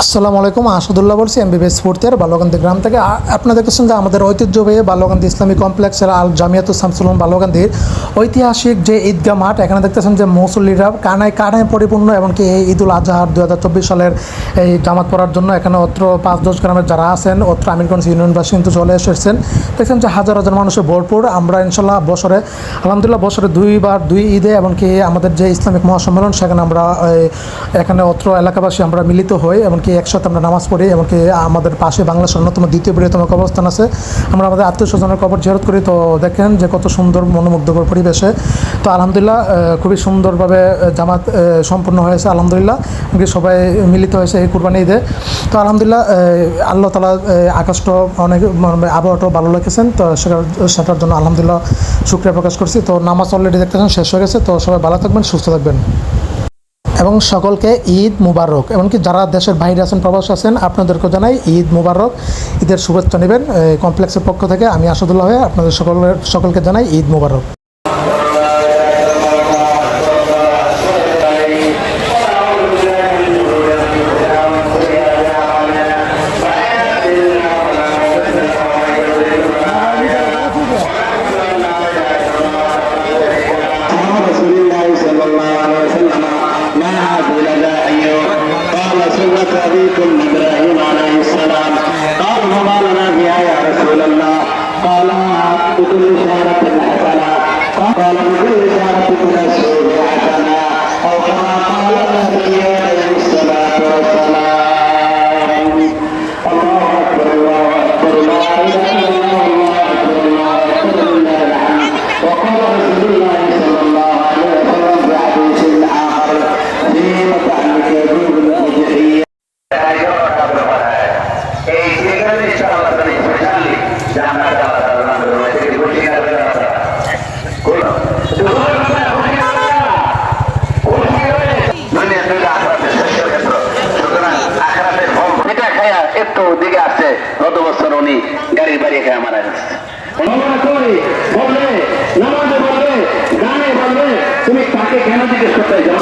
আসসালামু আলাইকুম, আসাদুল্লাহ বলছি এমবিবিএস ফোর্থের বালুকান্দি গ্রাম থেকে। আ- আপনারা দেখেছেন যে আমাদের ঐতিহ্যবাহী বালুকান্দি ইসলামী কমপ্লেক্সের আল জামিয়াতুল শামসুলম বালুকান্দির ঐতিহাসিক যে ঈদগাহ মাঠ, এখানে দেখতেছেন যে মৌসুলিরা কানায় কানায় পরিপূর্ণ, এমনকি এই ঈদুল আজহার দু হাজার চব্বিশ সালের এই জামাত পড়ার জন্য এখানে অত্র পাঁচ দশ গ্রামের যারা আছেন, অত্র আমিরগঞ্জ ইউনিয়নবাসী কিন্তু চলে এসেছেন। দেখছেন যে হাজার হাজার মানুষের ভরপুর, আমরা ইনশাল্লাহ বছরে, আলহামদুলিল্লাহ বছরে দুইবার, দুই ঈদে, এমনকি আমাদের যে ইসলামিক মহাসম্মেলন, সেখানে আমরা এখানে অত্র এলাকাবাসী আমরা মিলিত হই, এমনকি একসাথে আমরা নামাজ পড়ি, এমনকি আমাদের পাশে বাংলাদেশের অন্যতম দ্বিতীয় বৃহত্তম কবরস্থান আছে। আমরা আমাদের আত্মীয় স্বজনের কবর জিয়ারত করি। তো দেখেন যে কত সুন্দর মনোমুগ্ধকর পরিবেশে। তো আলহামদুলিল্লাহ খুবই সুন্দরভাবে জামাত সম্পূর্ণ হয়েছে আলহামদুলিল্লাহ। সবাই মিলিত হয়েছে এই কুরবানি ঈদে। তো আলহামদুলিল্লাহ আল্লাহ তালা আকাশটা অনেক মানে আবহাওয়াটাও ভালো লেগেছেন তো সেটার জন্য আলহামদুলিল্লাহ শুক্রিয়া প্রকাশ করছি। তো নামাজ অলরেডি দেখতেছেন, শেষ হয়ে গেছে। তো সবাই ভালো থাকবেন, সুস্থ থাকবেন। এবং সকলকে ঈদ মুবারক। এমনকি যারা দেশের বাইরে আছেন, প্রবাস আছেন আপনাদেরকে জানাই ঈদ মুবারক। ঈদের শুভেচ্ছা নেবেন কমপ্লেক্সের পক্ষ থেকে। আমি আসাদুল্লাহ হয়ে আপনাদের সকলের, সকলকে জানাই ঈদ মুবারক। إبراهيم عليه السلام قال وما لنا بها يا رسول الله قال بكل إشارة حسنة قال بكل إشارة تنسوا حسنة pegar